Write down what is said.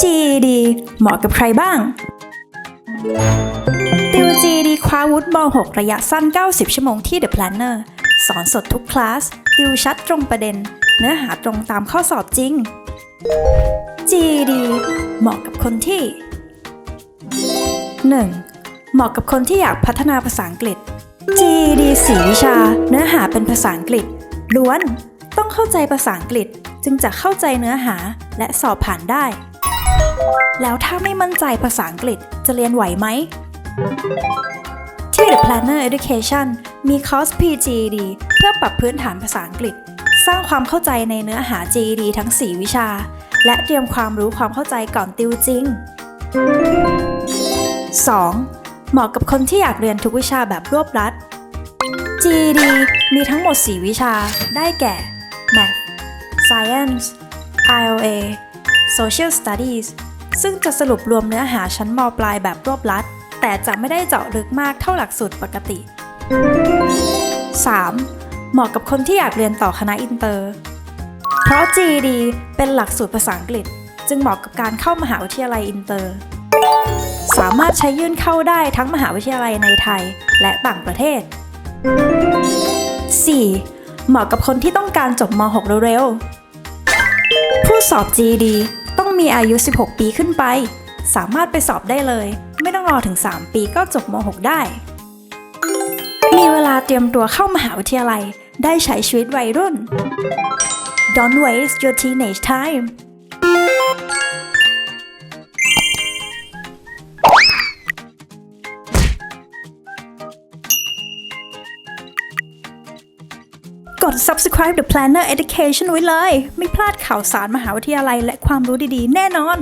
GED เหมาะกับใครบ้าง ติว GED คว้าวุฒิม .6 ระยะสั้น 90 ชั่วโมงที่ The Planner สอนสดทุกคลาส ติวชัดตรงประเด็น เนื้อหาตรงตามข้อสอบจริง GED เหมาะกับคนที่ 1. เหมาะกับคนที่อยากพัฒนาภาษาอังกฤษ GED 4 วิชา เนื้อหาเป็นภาษาอังกฤษ ล้วน ต้องเข้าใจภาษาอังกฤษ จึงจะเข้าใจเนื้อหาและสอบผ่านได้ แล้วถ้าไม่มั่นใจภาษาอังกฤษจะเรียนไหวไหม ที่ The Planner Education มีคอร์ส PGD เพื่อปรับพื้นฐานภาษาอังกฤษ สร้างความเข้าใจในเนื้อหา GED ทั้ง 4 วิชา และเตรียมความรู้ความเข้าใจก่อนติวจริง 2. เหมาะกับคนที่อยากเรียนทุกวิชาแบบรวบรัด GED มีทั้งหมด 4 วิชา ได้แก่ Math Science IOA Social Studies ซึ่งจะสรุปรวมเนื้อหาชั้นมปลายแบบรวบลัด แต่จะไม่ได้เจาะลึกมากเท่าหลักสูตรปกติ 3. เหมาะกับคนที่อยากเรียนต่อคณะอินเตอร์ เพราะ GED เป็นหลักสูตรภาษาอังกฤษ จึงเหมาะกับการเข้ามหาวิทยาลัยอินเตอร์ สามารถใช้ยื่นเข้าได้ทั้งมหาวิทยาลัยในไทยและต่างประเทศ 4. เหมาะกับคนที่ต้องการจบม .6 เร็วๆ ผู้สอบ GED ต้องมีอายุ 16 ปีขึ้นไป สามารถไปสอบได้เลย ไม่ต้องรอถึง 3 ปีก็จบม .6 ได้ มีเวลาเตรียมตัวเข้ามหาวิทยาลัย ได้ใช้ชีวิตวัยรุ่น Don't waste your teenage time ด subscribe the planner education ไว้เลย ไม่พลาดข่าวสารมหาวิทยาลัยและความรู้ดีๆ แน่นอน